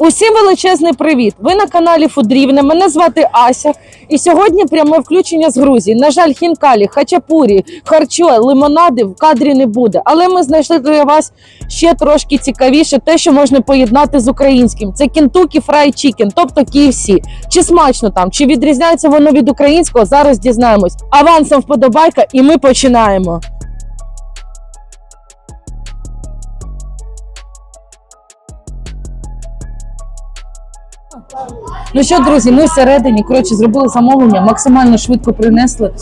Усім величезний привіт! Ви на каналі Фудрівне. Мене звати Ася. І сьогодні пряме включення з Грузії. На жаль, хінкалі, хачапурі, харчо, лимонади в кадрі не буде. Але ми знайшли для вас ще трошки цікавіше те, що можна поєднати з українським. Це Kentucky Fried Chicken, тобто KFC. Чи смачно там, чи відрізняється воно від українського? Зараз дізнаємось. Авансом вподобайка, і ми починаємо. Ну що, друзі, ми всередині коротше зробили замовлення, максимально швидко принесли.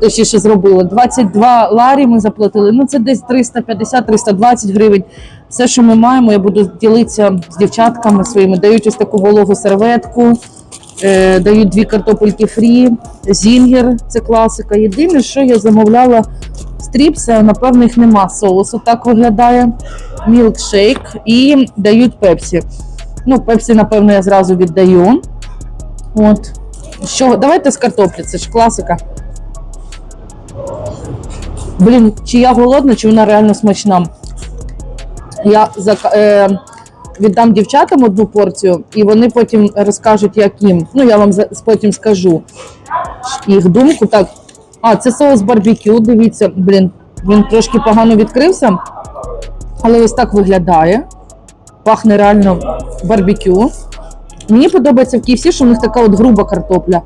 Точніше зробили 22 ларі. Ми заплатили. Ну це десь 350-320 гривень. Все, що ми маємо, я буду ділитися з дівчатками своїми. Дають ось таку вологу серветку, е, дають дві картопельки фрі, зінгер, це класика. Єдине, що я замовляла стріпси, напевно, їх нема соусу. Так виглядає. Мілкшейк і дають пепсі. Ну, пепсі, напевно, я зразу віддаю. От. Що, давайте з картоплі, це ж класика. Блін, чи я голодна, чи вона реально смачна. Я зак... е... віддам дівчатам одну порцію, і вони потім розкажуть, як їм. Ну, я вам потім скажу їх думку. Так. А, це соус барбекю. Дивіться, блін, він трошки погано відкрився, але ось так виглядає. Пахне реально барбекю. Мені подобається в KFC, що в них така от груба картопля.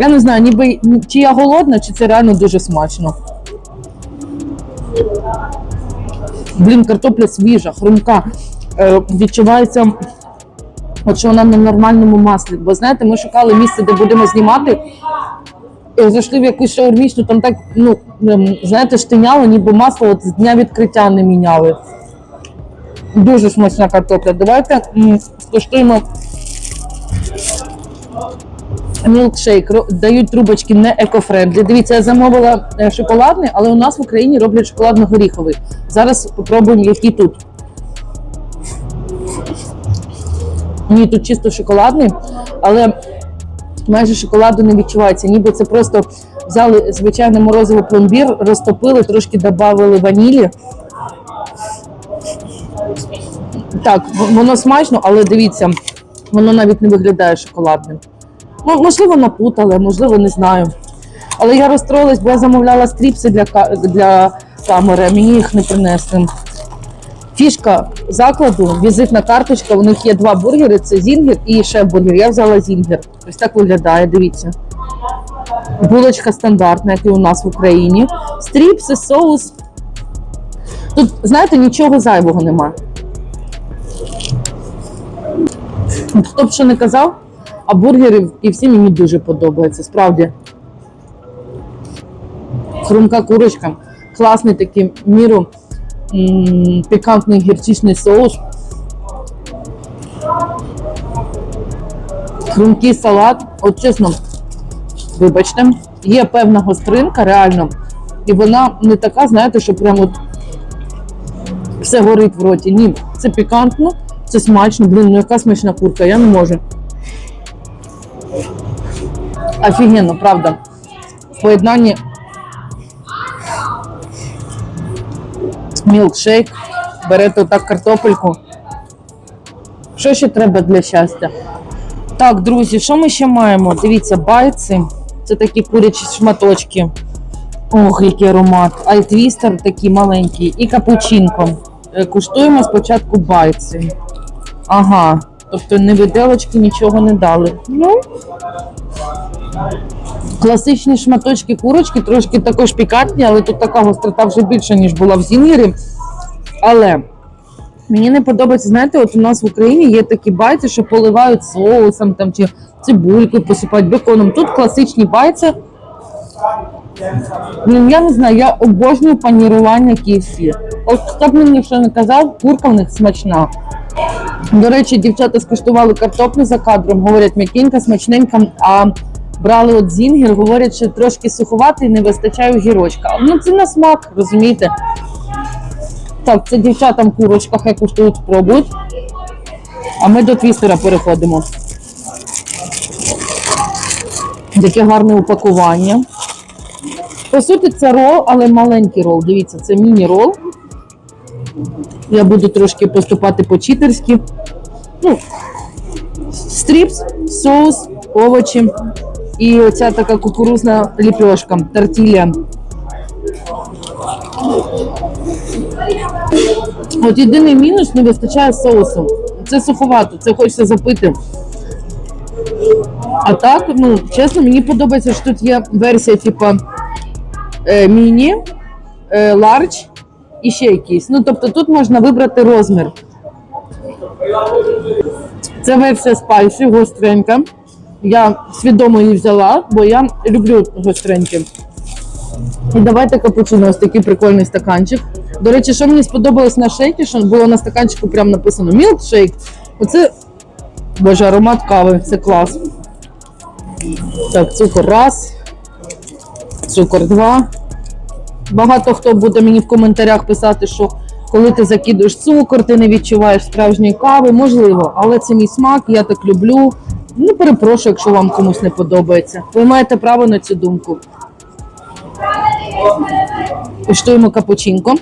Я не знаю, ніби чи я голодна, чи це реально дуже смачно. Блін, картопля свіжа, хрумка. Е, відчувається, от що вона на нормальному маслі. Бо знаєте, ми шукали місце, де будемо знімати. І зайшли в якусь шаурмічну, там так, ну, ем, знаєте, штиняло, ніби масло от з дня відкриття не міняли. Дуже смачна картопля. Давайте скуштуємо мілкшейк. Дають трубочки не екофрендлі. Дивіться, я замовила е, шоколадний, але у нас в Україні роблять шоколадно-горіховий. Зараз спробуємо, який тут. Ні, тут чисто шоколадний, але майже шоколаду не відчувається. Ніби це просто взяли звичайне морозиво пломбір, розтопили, трошки додали ванілі. Так, воно смачно, але дивіться, воно навіть не виглядає шоколадним. Ну, можливо, напутали, можливо, не знаю. Але я розстроїлась, бо я замовляла стріпси для, для камери, мені їх не принесли. Фішка закладу, візитна карточка. У них є два бургери: це зінгер і ще бургер. Я взяла зінгер. Ось так виглядає, дивіться. Булочка стандартна, як і у нас в Україні. Стріпси, соус. Тут, знаєте, нічого зайвого немає. Хто б що не казав, а бургери і всі мені дуже подобаються, справді. Хрумка курочка, класний такий міру пікантний гірчичний соус. Хрумкий салат. От чесно, вибачте, є певна гостринка, реально. І вона не така, знаєте, що прямо все горить в роті. Ні, це пікантно, це смачно. Блін, ну яка смачна курка, я не можу. Офігенно, правда. В мілкшейк, берете отак картопельку. Що ще треба для щастя? Так, друзі, що ми ще маємо? Дивіться, байці. Це такі курячі шматочки. Ох, який аромат. Альтвістер такий маленький і капучинко. Е, Куштуємо спочатку байці. Ага. Тобто не виделочки нічого не дали. Ну. Класичні шматочки курочки, трошки також пікантні, але тут така гострота вже більше, ніж була в зінгері. Але мені не подобається, знаєте, от у нас в Україні є такі байці, що поливають соусом там, чи цибулькою посипають беконом. Тут класичні байці. Ну, я не знаю, я обожнюю панірування KFC. От хто б мені що не казав, курка в них смачна. До речі, дівчата скуштували картоплю за кадром, говорять, м'якенька, смачненька, а брали от зінгер, говорять, що трошки суховатий, не вистачає огірочка. Ну це на смак, розумієте? Так, це дівчатам курочка, хай куштують, спробують. А ми до твістера переходимо. Таке гарне упакування. По суті, це рол, але маленький рол. Дивіться, це міні-рол. Я буду трошки поступати по-читерськи. Ну, стріпс, соус, овочі і оця така кукурузна ліпешка, тортілля. От єдиний мінус не вистачає соусу. Це суховато, це хочеться запити. А так, ну, чесно, мені подобається, що тут є версія, типу, міні, е, лардж і ще якісь. Ну, тобто тут можна вибрати розмір. Це версія спайсі, гостренька. Я свідомо її взяла, бо я люблю гостренькі. І давайте капучино, ось такий прикольний стаканчик. До речі, що мені сподобалось на шейкі, що було на стаканчику прямо написано мілкшейк. Оце, боже, аромат кави, це клас. Так, цукор раз, цукор два. Багато хто буде мені в коментарях писати, що коли ти закидуєш цукор, ти не відчуваєш справжньої кави. Можливо, але це мій смак, я так люблю. Ну, перепрошую, якщо вам комусь не подобається. Ви маєте право на цю думку. Куштуємо капучинко.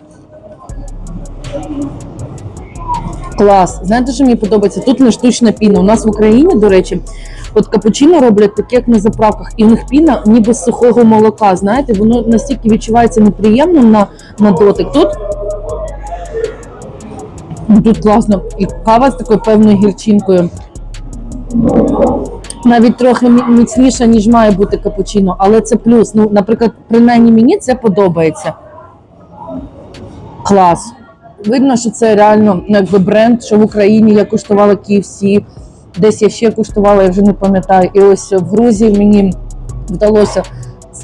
Клас. Знаєте, що мені подобається? Тут не штучна піна. У нас в Україні, до речі, от капучино роблять таке, як на заправках, і в них піна ніби з сухого молока. Знаєте, воно настільки відчувається неприємно на, на дотик. Тут, тут класно. І кава з такою певною гірчинкою. Навіть трохи мі- міцніша, ніж має бути капучино, але це плюс. Ну, наприклад, принаймні мені це подобається. Клас. Видно, що це реально ну, якби бренд, що в Україні я куштувала KFC, десь я ще куштувала, я вже не пам'ятаю. І ось в Грузії мені вдалося.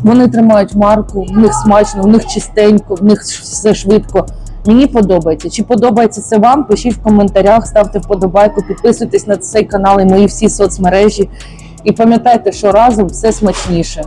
Вони тримають марку, в них смачно, в них чистенько, в них все швидко. Мені подобається. Чи подобається це вам? Пишіть в коментарях, ставте вподобайку, підписуйтесь на цей канал і мої всі соцмережі. І пам'ятайте, що разом все смачніше.